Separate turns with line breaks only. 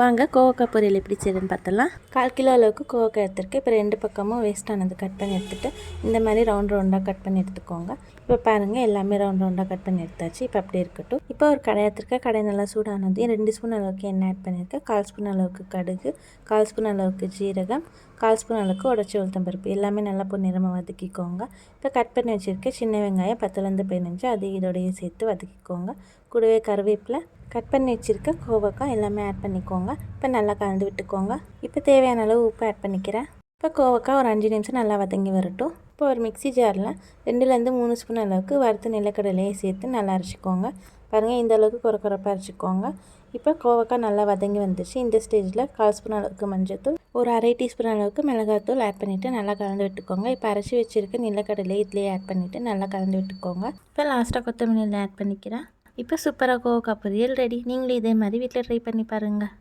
வாங்க கோவக்காய் பொரியல் எப்படி செய்யுதுன்னு பார்த்தலாம் கால் கிலோ அளவுக்கு கோவக்காய் எடுத்துருக்கு இப்போ ரெண்டு பக்கமும் வேஸ்ட் ஆனது கட் பண்ணி எடுத்துகிட்டு இந்த மாதிரி ரவுண்ட் ரவுண்டாக கட் பண்ணி எடுத்துக்கோங்க. இப்போ பாருங்கள் எல்லாமே ரவுண்ட் ரவுண்டாக கட் பண்ணி எடுத்தாச்சு. இப்போ அப்படியே இருக்கட்டும். இப்போ ஒரு கடை எடுத்துருக்கேன். கடை நல்லா சூடானது ரெண்டு ஸ்பூன் அளவுக்கு எண்ணெய் ஆட் பண்ணியிருக்கேன். கால் ஸ்பூன் அளவுக்கு கடுகு கால் ஸ்பூன் அளவுக்கு ஜீரகம் கால் ஸ்பூன் அளவுக்கு உடச்சி உளுத்தம் பருப்பு. எல்லாமே நல்லா பொன்னிறமாக வதக்கிக்கோங்க. இப்போ கட் பண்ணி வச்சுருக்கேன் சின்ன வெங்காயம் பத்துலேருந்து பதினஞ்சு அது இதோடையும் சேர்த்து வதக்கிக்கோங்க. கூடவே கருவேப்பிலை கட் பண்ணி வச்சுருக்க கோவக்காய் எல்லாமே ஆட் பண்ணிக்கோங்க. இப்போ நல்லா கலந்து விட்டுக்கோங்க. இப்போ தேவையான அளவு உப்பு ஆட் பண்ணிக்கிறேன். இப்போ கோவக்காய் ஒரு அஞ்சு நிமிஷம் நல்லா வதங்கி வரட்டும். இப்போ ஒரு மிக்சி ஜாரில் ரெண்டுலேருந்து மூணு ஸ்பூன் அளவுக்கு வறுத்து நிலக்கடலையை சேர்த்து நல்லா அரைச்சிக்கோங்க. பாருங்கள் இந்த அளவுக்கு குறை குறைப்பாக அரைச்சிக்கோங்க. இப்போ கோவக்காய் நல்லா வதங்கி வந்துச்சு இந்த ஸ்டேஜில் கால் ஸ்பூன் அளவுக்கு மஞ்சத்தூள் ஒரு அரை டீஸ்பூன் அளவுக்கு மிளகாத்தூள் ஆட் பண்ணிவிட்டு நல்லா கலந்து விட்டுக்கோங்க. இப்போ அரைச்சி வச்சுருக்க நிலக்கடலை இதுலேயே ஆட் பண்ணிவிட்டு நல்லா கலந்து விட்டுக்கோங்க. இப்போ லாஸ்ட்டாக கொத்தமல்லியில் ஆட் பண்ணிக்கிறேன். இப்போ சூப்பராக கோவக்காய் பொரியல் ரெடி நீங்களும் இதே மாதிரி வீட்டில் ட்ரை பண்ணி பாருங்கள்